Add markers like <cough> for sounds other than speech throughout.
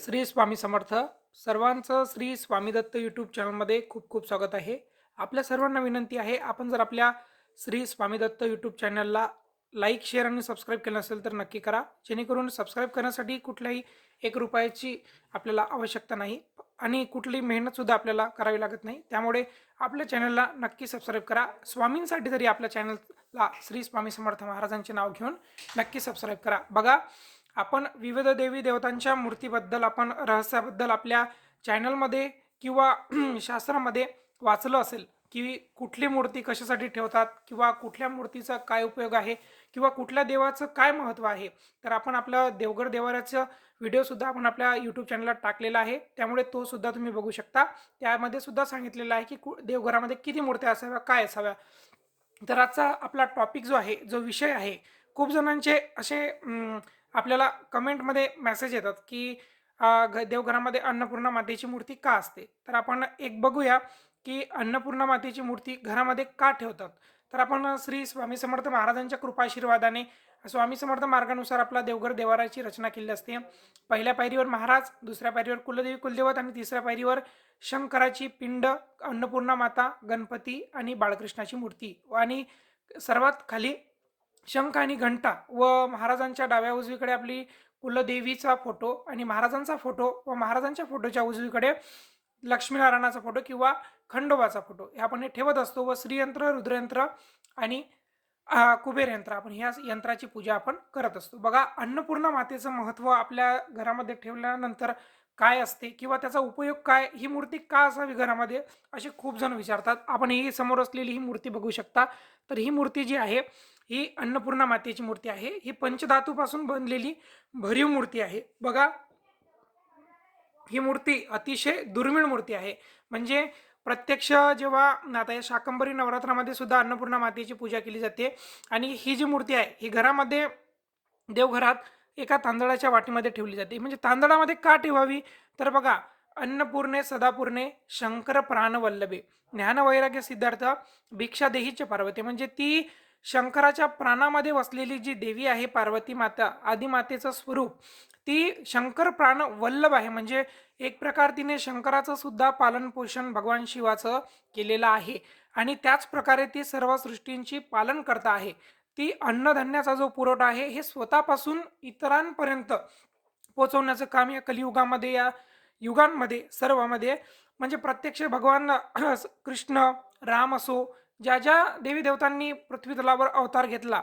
श्री स्वामी समर्थ. सर्वांचं श्री स्वामी दत्त यूट्यूब चॅनलमध्ये खूप खूप स्वागत आहे. आपल्या सर्वांना विनंती आहे आपण जर आपल्या श्री स्वामी दत्त यूट्यूब चॅनलला लाईक शेअर आणि सबस्क्राईब केलं नसेल तर नक्की करा. जेणेकरून सबस्क्राईब करण्यासाठी कुठल्याही एक रुपयाची आपल्याला आवश्यकता नाही आणि कुठलीही मेहनतसुद्धा आपल्याला करावी लागत नाही. त्यामुळे आपल्या चॅनलला नक्की सबस्क्राईब करा. स्वामींसाठी तरी आपल्या चॅनलला श्री स्वामी समर्थ महाराजांचे नाव घेऊन नक्की सबस्क्राईब करा. बघा आपण विविध देवी देवतांच्या मूर्तीबद्दल आपण रहस्याबद्दल आपल्या चॅनलमध्ये किंवा <clears throat> शास्त्रामध्ये वाचलं असेल की कुठली मूर्ती कशासाठी ठेवतात किंवा कुठल्या मूर्तीचा काय उपयोग आहे किंवा कुठल्या देवाचं काय महत्त्व आहे तर आपण आपलं देवगड देवाऱ्याचं व्हिडिओसुद्धा आपण आपल्या यूट्यूब चॅनलला टाकलेला आहे. त्यामुळे तो सुद्धा तुम्ही बघू शकता. त्यामध्ये सुद्धा सांगितलेलं आहे की कु देवघरामध्ये किती मूर्त्या असाव्या काय असाव्या. तर आजचा आपला टॉपिक जो आहे जो विषय आहे खूप जणांचे असे आपल्याला कमेंटमध्ये मेसेज येतात की देवघरामध्ये अन्नपूर्णा मातेची मूर्ती का असते? तर आपण एक बघूया की अन्नपूर्णा मातेची मूर्ती घरामध्ये का ठेवतात? तर आपण श्री स्वामी समर्थ महाराजांच्या कृपाशीर्वादाने स्वामी समर्थ मार्गानुसार आपला देवघर देवाराची रचना केली असते. पहिल्या पायरीवर महाराज दुसऱ्या पायरीवर कुलदेवी कुलदेवत आणि तिसऱ्या पायरीवर शंकराची पिंड अन्नपूर्णा माता गणपती आणि बाळकृष्णाची मूर्ती. आणि सर्वात खाली शंख आणि घंटा व महाराजांच्या डाव्या उजवीकडे आपली कुलदेवीचा फोटो आणि महाराजांचा फोटो व महाराजांच्या फोटोच्या उजवीकडे लक्ष्मीनारायणाचा फोटो किंवा खंडोबाचा फोटो. हे आपण हे ठेवत असतो व श्रीयंत्र रुद्रयंत्र आणि कुबेर यंत्र आपण ह्या यंत्राची पूजा आपण करत असतो. बघा अन्नपूर्णा मातेचं महत्त्व आपल्या घरामध्ये ठेवल्यानंतर काय असते किंवा त्याचा उपयोग काय ही मूर्ती का असावी घरामध्ये? असे खूप जण विचारतात. आपण ही समोर असलेली ही मूर्ती बघू शकता. तर ही मूर्ती जी आहे ही अन्नपूर्णा मातेची मूर्ती आहे. ही पंचधातूपासून बनलेली भरीव मूर्ती आहे. बघा ही मूर्ती अतिशय दुर्मिळ मूर्ती आहे. म्हणजे प्रत्यक्ष जेव्हा आता या शाकंभरी नवरात्रामध्ये सुद्धा अन्नपूर्णा मातेची पूजा केली जाते. आणि ही जी मूर्ती आहे ही घरामध्ये देवघरात एका तांदळाच्या वाटीमध्ये ठेवली जाते. म्हणजे तांदळामध्ये का ठेवावी? तर बघा अन्नपूर्णे सदापूर्णे शंकर प्राणवल्लभे ज्ञानवैराग्य सिद्धार्थ भिक्षा देहीचे पार्वती. म्हणजे ती शंकराच्या प्राणामध्ये वसलेली जी देवी आहे पार्वती माता आदिमातेचं स्वरूप ती शंकर प्राण वल्लभ आहे. म्हणजे एक प्रकार तिने शंकराचं सुद्धा पालनपोषण भगवान शिवाचं केलेलं आहे. आणि त्याच प्रकारे ती सर्व सृष्टींची पालन करता आहे. ती अन्नधान्याचा जो पुरवठा आहे हे स्वतःपासून इतरांपर्यंत पोचवण्याचं काम या कलियुगामध्ये या युगांमध्ये सर्वामध्ये म्हणजे प्रत्यक्ष भगवान कृष्ण राम असो ज्या ज्या देवी देवतांनी पृथ्वी तलावर अवतार घेतला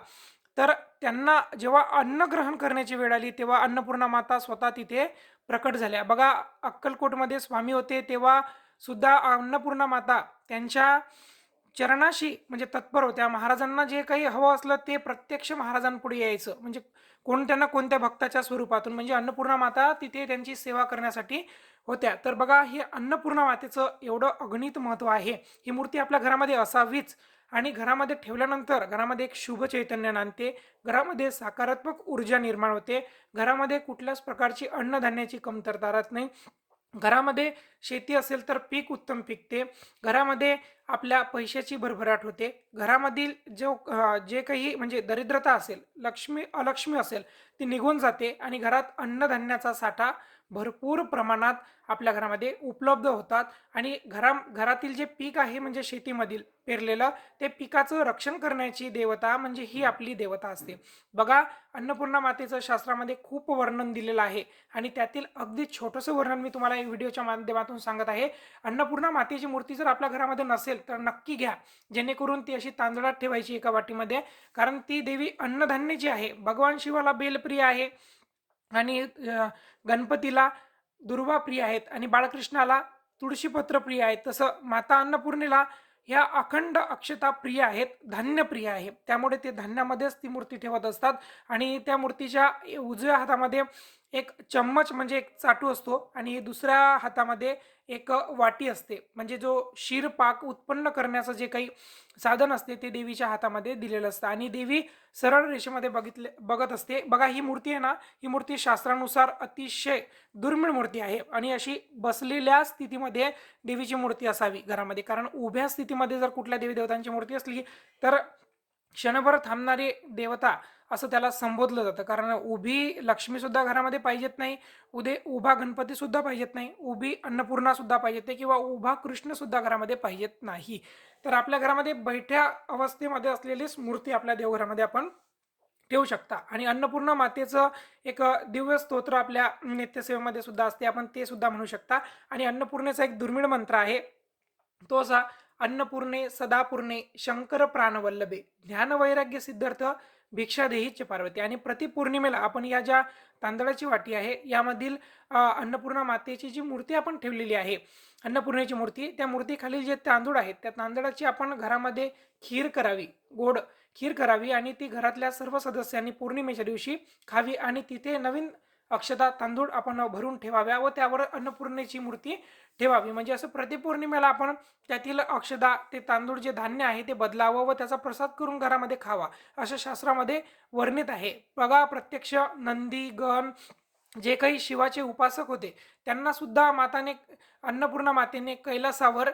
तर त्यांना जेव्हा अन्न ग्रहण करण्याची वेळ आली तेव्हा अन्नपूर्णा माता स्वतः तिथे प्रकट झाल्या. बघा अक्कलकोटमध्ये स्वामी होते तेव्हा सुद्धा अन्नपूर्णा माता त्यांच्या चरणाशी म्हणजे तत्पर होत्या. महाराजांना जे काही हवं असलं ते प्रत्यक्ष महाराजांपुढे यायचं. म्हणजे कोणत्या ना कोणत्या भक्ताच्या स्वरूपातून. म्हणजे अन्नपूर्णा माता तिथे त्यांची सेवा करण्यासाठी होत्या. तर बघा हे अन्नपूर्णा मातेचं एवढं अगणित महत्त्व आहे. ही मूर्ती आपल्या घरामध्ये असावीच. आणि घरामध्ये ठेवल्यानंतर घरामध्ये एक शुभ चैतन्य नांदते. घरामध्ये सकारात्मक ऊर्जा निर्माण होते. घरामध्ये कुठल्याच प्रकारची अन्नधान्याची कमतरता राहत नाही. घरामध्ये शेती असेल तर पीक उत्तम पिकते. घरामध्ये आपल्या पैशाची भरभराट होते. घरामधील जो जे काही म्हणजे दरिद्रता असेल लक्ष्मी अलक्ष्मी असेल ती निघून जाते आणि घरात अन्नधान्याचा साठा भरपूर प्रमाणात आपल्या घरामध्ये उपलब्ध होतात आणि घरा घरातील जे पीक आहे म्हणजे शेतीमधील पेरलेलं ते पिकाचं रक्षण करण्याची देवता म्हणजे ही आपली देवता असते. बघा अन्नपूर्णा मातेचं शास्त्रामध्ये खूप वर्णन दिलेलं आहे आणि त्यातील अगदी छोटंसं वर्णन मी तुम्हाला या व्हिडिओच्या माध्यमातून सांगत आहे. अन्नपूर्णा मातेची मूर्ती जर आपल्या घरामध्ये नसेल तर नक्की घ्या. जेणेकरून ती अशी तांदळात ठेवायची एका वाटीमध्ये. कारण ती देवी अन्नधान्य जी आहे भगवान शिवाला बेलप्रिय आहे. आणि गणपतीला दुर्वा प्रिय आहेत आणि बाळकृष्णाला तुळशीपत्र प्रिय आहेत तसं माता अन्नपूर्णेला ह्या अखंड अक्षता प्रिय आहेत धान्य प्रिय आहे. त्यामुळे ते धान्यामध्येच ती मूर्ती ठेवत असतात. आणि त्या मूर्तीच्या उजव्या हातामध्ये एक चम्मच म्हणजे एक चाटू असतो. आणि दुसऱ्या हातामध्ये एक वाटी असते. म्हणजे जो शीर पाक उत्पन्न करण्याचं जे काही साधन असते ते देवीच्या हातामध्ये दिलेलं असतं. आणि देवी सरळ रेषेमध्ये बघितले बघत असते. बघा ही मूर्ती आहे ना ही मूर्ती शास्त्रानुसार अतिशय दुर्मिळ मूर्ती आहे. आणि अशी बसलेल्या स्थितीमध्ये देवीची मूर्ती असावी घरामध्ये. कारण उभ्या स्थितीमध्ये जर कुठल्या देवी देवतांची मूर्ती असली तर क्षणभर थांबणारी देवता असं त्याला संबोधलं जातं. कारण उभी लक्ष्मीसुद्धा घरामध्ये पाहिजेत नाही उदे उभा गणपतीसुद्धा पाहिजेत नाही उभी अन्नपूर्णासुद्धा पाहिजेत नाही किंवा उभा कृष्णसुद्धा घरामध्ये पाहिजेत नाही. तर आपल्या घरामध्ये बैठ्या अवस्थेमध्ये असलेलीच मूर्ती आपल्या देवघरामध्ये आपण ठेवू शकता. आणि अन्नपूर्णा मातेचं एक दिव्य स्तोत्र आपल्या नित्यसेवेमध्ये सुद्धा असते. आपण ते सुद्धा म्हणू शकता. आणि अन्नपूर्णेचा एक दुर्मिळ मंत्र आहे. तो असा अन्नपूर्णे सदापूर्णे शंकर प्राणवल्लभे ज्ञानवैराग्य सिद्धार्थ भिक्षा देहीच पार्वती. आणि प्रतिपौर्णिमेला आपण या ज्या तांदळाची वाटी आहे यामधील अन्नपूर्णा मातेची जी मूर्ती आपण ठेवलेली आहे अन्नपूर्णेची मूर्ती त्या मूर्तीखाली जे तांदूळ आहेत त्या तांदळाची आपण घरामध्ये खीर करावी गोड खीर करावी आणि ती घरातल्या सर्व सदस्यांनी पौर्णिमेच्या दिवशी खावी आणि तिथे नवीन अक्षता तांदूळ आपण भरून ठेवाव्या व त्यावर अन्नपूर्णेची मूर्ती ठेवावी. म्हणजे असं प्रतिपौर्णिमेला आपण त्यातील अक्षदा ते तांदूळ जे धान्य आहे ते बदलावं व त्याचा प्रसाद करून घरामध्ये खावा असं शास्त्रामध्ये वर्णित आहे. बघा प्रत्यक्ष नंदी गण जे काही शिवाचे उपासक होते त्यांना सुद्धा माताने अन्नपूर्णा मातेने कैलासावर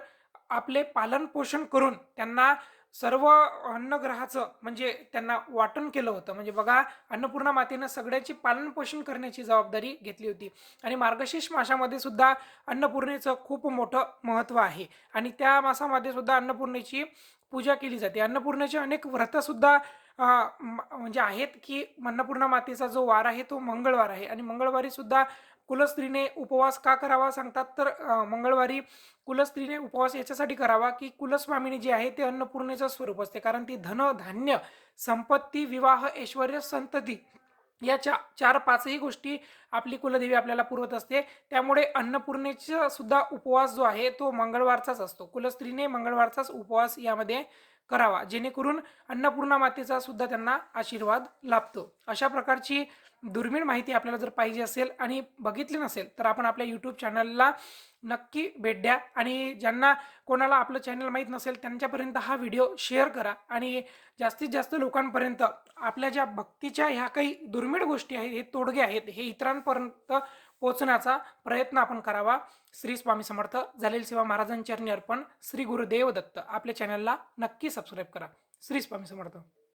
आपले पालन पोषण करून त्यांना सर्व अन्नग्रहाचं म्हणजे त्यांना वाटण केलं होतं. म्हणजे बघा अन्नपूर्णा मातेनं सगळ्याची पालनपोषण करण्याची जबाबदारी घेतली होती. आणि मार्गशीर्ष मासामध्ये सुद्धा अन्नपूर्णेचं खूप मोठं महत्त्व आहे. आणि त्या मासामध्ये सुद्धा अन्नपूर्णेची पूजा केली जाते. अन्नपूर्णेचे अनेक व्रतसुद्धा म्हणजे आहेत की अन्नपूर्णा मातेचा जो वार आहे तो मंगळवार आहे. आणि मंगळवारी सुद्धा कुलस्त्रीने उपवास का करावा सांगतात? तर मंगळवारी कुलस्त्रीने उपवास याच्यासाठी करावा की कुलस्वामिनी जी आहे ते अन्नपूर्णेचं स्वरूप असते. कारण ती धन धान्य संपत्ती विवाह ऐश्वर संतती या चा चार पाचही गोष्टी आपली कुलदेवी आपल्याला पुरवत असते. त्यामुळे अन्नपूर्णेचा सुद्धा उपवास जो आहे तो मंगळवारचाच असतो. कुलस्त्रीने मंगळवारचाच उपवास यामध्ये करावा. जेणेकरून अन्नपूर्णा मातेचा सुद्धा त्यांना आशीर्वाद लाभतो. अशा प्रकारची दुर्मिळ माहिती आपल्याला जर पाहिजे असेल आणि बघितली नसेल तर आपण आपल्या यूट्यूब चॅनलला नक्की भेट द्या. आणि ज्यांना कोणाला आपलं चॅनल माहीत नसेल त्यांच्यापर्यंत हा व्हिडिओ शेअर करा. आणि जास्तीत जास्त लोकांपर्यंत आपल्या ज्या भक्तीच्या ह्या काही दुर्मिळ गोष्टी आहेत हे तोडगे आहेत हे इतरांपर्यंत पोचण्याचा प्रयत्न आपण करावा. श्री स्वामी समर्थ झालेली सेवा महाराजांचरणी अर्पण श्री गुरुदेव दत्त. आपल्या चॅनलला नक्की सबस्क्राईब करा. श्री स्वामी समर्थ.